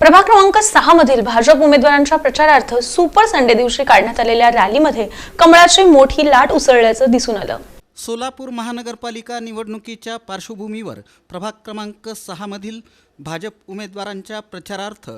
प्रभाग क्रमांक सहा मधील भाजप उमेदवारांच्या प्रचारार्थ सुपर संडे दिवशी काढण्यात आलेल्या रॅलीमध्ये कमळाची मोठी लाट उसळल्याचं दिसून आलं. सोलापूर महानगरपालिका निवडणुकीच्या पार्श्वभूमीवर प्रभाग क्रमांक सहामधील भाजप उमेदवारांच्या प्रचारार्थ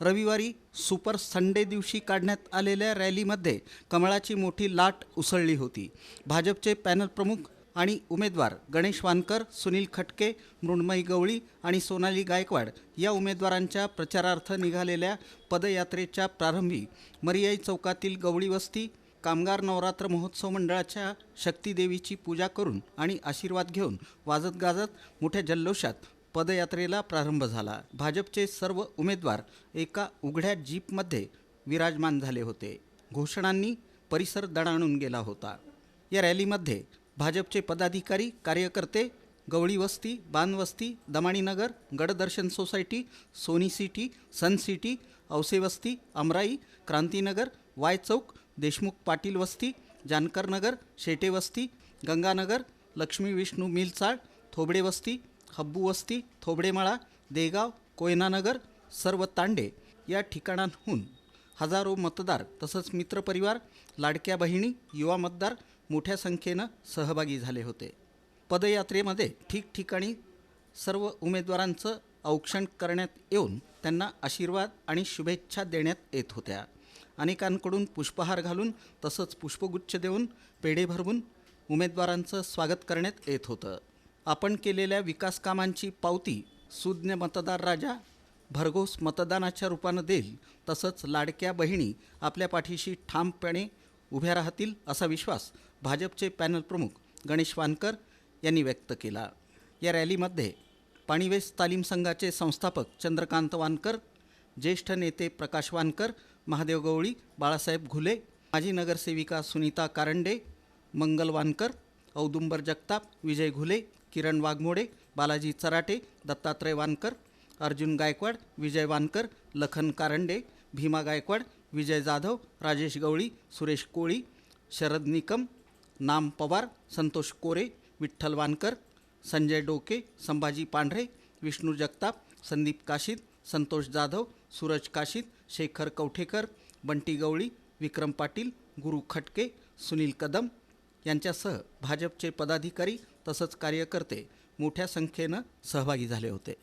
रविवारी सुपर संडे दिवशी काढण्यात आलेल्या रॅलीमध्ये कमळाची मोठी लाट उसळली होती. भाजपचे पॅनल प्रमुख आणि उमेदवार गणेश वानकर सुनील खटके मृण्मयी गवळी आणि सोनाली गायकवाड या उमेदवारांच्या प्रचारार्थ निघालेल्या पदयात्रेच्या प्रारंभी मरियाई चौकातील गवळी वस्ती कामगार नवरात्र महोत्सव मंडळाच्या शक्तीदेवीची पूजा करून आणि आशीर्वाद घेऊन वाजत गाजत मोठ्या जल्लोषात पदयात्रेला प्रारंभ झाला. भाजपचे सर्व उमेदवार एका उघड्या जीपमध्ये विराजमान झाले होते. घोषणांनी परिसर दणाणून गेला होता. या रॅलीमध्ये भाजपचे पदाधिकारी कार्यकर्ते गवळी वस्ती बानवस्ती Damaninagar Gaddarshan society Soni city sun city Ause वस्ती अमराई क्रांतीनगर वाय चौक देशमुख पाटील वस्ती जानकर नगर शेटे वस्ती गंगानगर लक्ष्मी विष्णू मिलचाळ थोबडे वस्ती हब्बू वस्ती थोबडेमाळा देगाव कोयनानगर सर्व तांडे या ठिकाणांहून हजारो मतदार तसंच मित्रपरिवार लाडक्या बहिणी युवा मतदार मोठ्या संख्येनं सहभागी झाले होते. पदयात्रेमध्ये ठिकठिकाणी सर्व उमेदवारांचं औक्षण करण्यात येऊन त्यांना आशीर्वाद आणि शुभेच्छा देण्यात येत होत्या. अनेकांकडून पुष्पहार घालून तसंच पुष्पगुच्छ देऊन पेढे भरवून उमेदवारांचं स्वागत करण्यात येत होतं. आपण केलेल्या विकास कामांची पावती सुज्ञ मतदार राजा भरघोस मतदानाच्या रूपानं देईल तसंच लाडक्या बहिणी आपल्या पाठीशी ठामपणे उभ्या राहतील असा विश्वास भाजपचे पॅनल प्रमुख गणेश वानकर यांनी व्यक्त केला. या रॅलीमध्ये पाणीवेस तालीम संघाचे संस्थापक चंद्रकांत वानकर ज्येष्ठ नेते प्रकाश वानकर महादेव गवळी बाळासाहेब घुले माजी नगरसेविका सुनीता कारंडे मंगल वानकर औदुंबर जगताप विजय घुले किरण वाघमोडे बालाजी चराटे दत्तात्रय वानकर अर्जुन गायकवाड विजय वानकर लखन कारंडे भीमा गायकवाड विजय जाधव राजेश गवळी सुरेश कोळी शरद निकम नाम पवार संतोष कोरे विठ्ठल वानकर संजय डोके संभाजी पांढरे विष्णू जगताप संदीप काशीद संतोष जाधव सूरज काशीद शेखर कवठेकर बंटी गवळी विक्रम पाटील गुरु खटके सुनील कदम यांच्यासह भाजपचे पदाधिकारी तसंच कार्यकर्ते मोठ्या संख्येनं सहभागी झाले होते.